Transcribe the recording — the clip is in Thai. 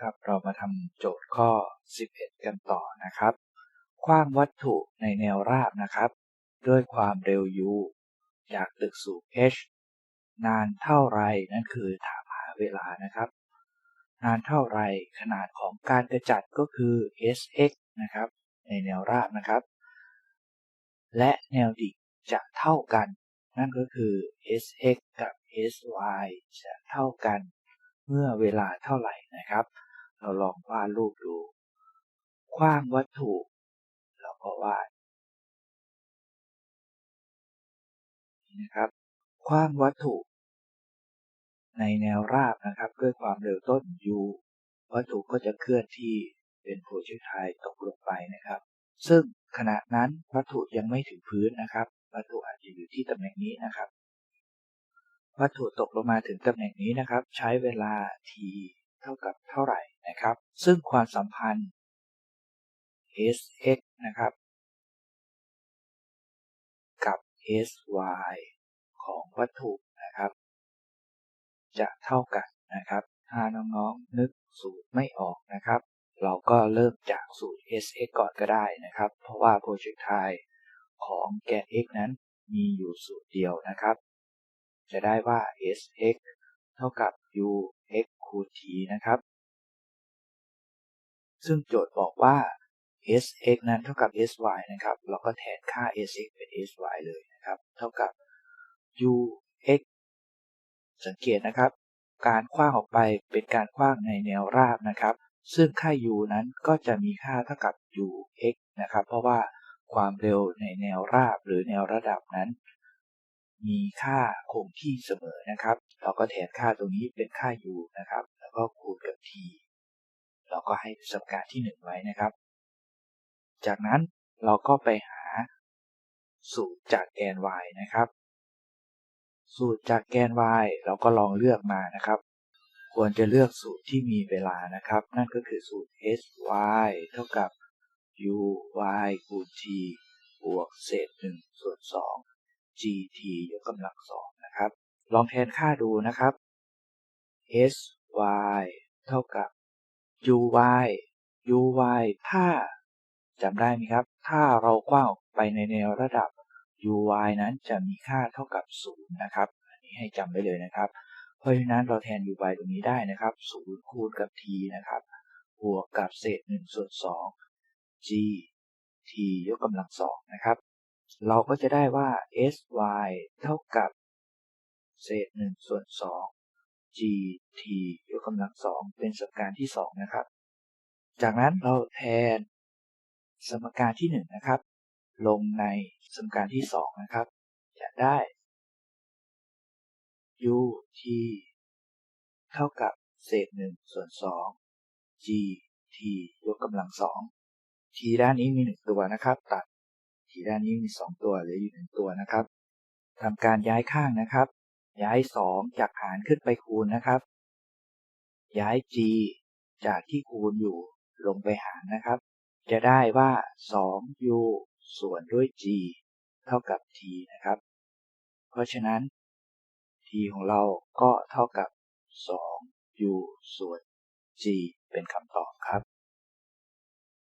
ครับเรามาทำโจทย์ข้อ 11 กันต่อนะครับ คว้างวัตถุในแนวราบนะครับ ด้วยความเร็ว u จากตึกสู่ h นานเท่าไรนั่นคือถามหาเวลานะครับ นานเท่าไรขนาดของการกระจัดก็คือ sx นะครับ ในแนวราบนะครับ และแนวดิ่งจะเท่ากัน นั่นก็คือ sx กับ sy จะเท่ากันเมื่อเวลาเท่าไหร่นะครับ เราลองวาดรูปดูคว้างวัตถุเราก็วาดนะครับคว้างวัตถุ ในแนวราบนะครับ ด้วยความเร็วต้น u วัตถุก็จะเคลื่อนที่เป็นโพชิทายตกลงไปนะครับ ซึ่งขณะนั้นวัตถุยังไม่ถึงพื้นนะครับ วัตถุอาจจะอยู่ที่ตำแหน่งนี้นะครับ วัตถุตกลงมาถึงตำแหน่งนี้นะครับ ใช้เวลา t เท่ากับเท่าไหร่นะครับ ซึ่งความสัมพันธ์ sx นะครับ กับ sy ของวัตถุนะครับ จะเท่ากันนะครับ ถ้าน้องๆนึกสูตรไม่ออกนะครับ เราก็เริ่มจากสูตร sx ก่อนก็ได้นะครับ เพราะว่า projectile ของแกน x นั้นมีอยู่สูตรเดียวนะครับ จะได้ว่า sx เท่ากับ u x คูณ t นะครับซึ่งโจทย์บอกว่า sx นั้นเท่ากับ sy นะครับ เราก็แทนค่า sx เป็น sy เลยนะครับ เท่ากับ ux สังเกตนะครับ การคว้างออกไปเป็นการคว้างในแนวราบนะครับ ซึ่งค่า u นั้นก็จะมีค่าเท่ากับ ux นะครับ เพราะว่าความเร็วในแนวราบหรือแนวระดับนั้น มีค่าคงที่เสมอนะครับ เราก็แทนค่าตรงนี้เป็นค่า u นะครับ แล้วก็คูณกับ t เราก็ให้สมการที่ 1 ไว้นะครับ จากนั้นเราก็ไปหาสูตรจากแกน y นะครับ สูตรจากแกน y เราก็ลองเลือกมานะครับ ควรจะเลือกสูตรที่มีเวลานะครับ นั่นก็คือสูตร sy เท่ากับ u y คูณ t บวกเศษ1ส่วน2 gt ยกกำลัง2นะครับ ลองแทนค่าดูนะครับ sy เท่ากับ uy uy ถ้าจำได้ไหมครับ ถ้าเรากว้างออกไปในแนวระดับ uy นั้นจะมีค่าเท่ากับ 0 นะครับ อันนี้ให้จำไว้เลยนะครับ เพราะฉะนั้นเราแทน uy ตรงนี้ได้นะครับ 0 คูณกับ t นะครับ บวกกับเศษ1ส่วน2 g t ยกกำลัง2นะครับ เราก็จะได้ว่า sy เท่ากับ เศษ1ส่วน2 g t ยกกำลัง2เป็นสมการที่ 2 นะครับ จากนั้นเราแทนสมการที่ 1 นะครับ ลงในสมการที่ 2 นะครับ จะได้ u t เท่ากับเศษ1ส่วน2 g t ยกกำลัง2 t ด้านนี้มี 1 ตัวนะครับ ตัด t ด้านนี้มี2ตัวเหลืออยู่1ตัวนะครับทำการย้ายข้างนะครับ ย้าย2จากหารขึ้นไปคูณนะครับ ย้าย g จากที่คูณอยู่ลงไปหารนะครับ จะได้ว่า 2u ส่วนด้วย g เท่ากับ t นะครับ เพราะฉะนั้น t ของเราก็เท่ากับ 2u ส่วน g เป็นคำตอบครับ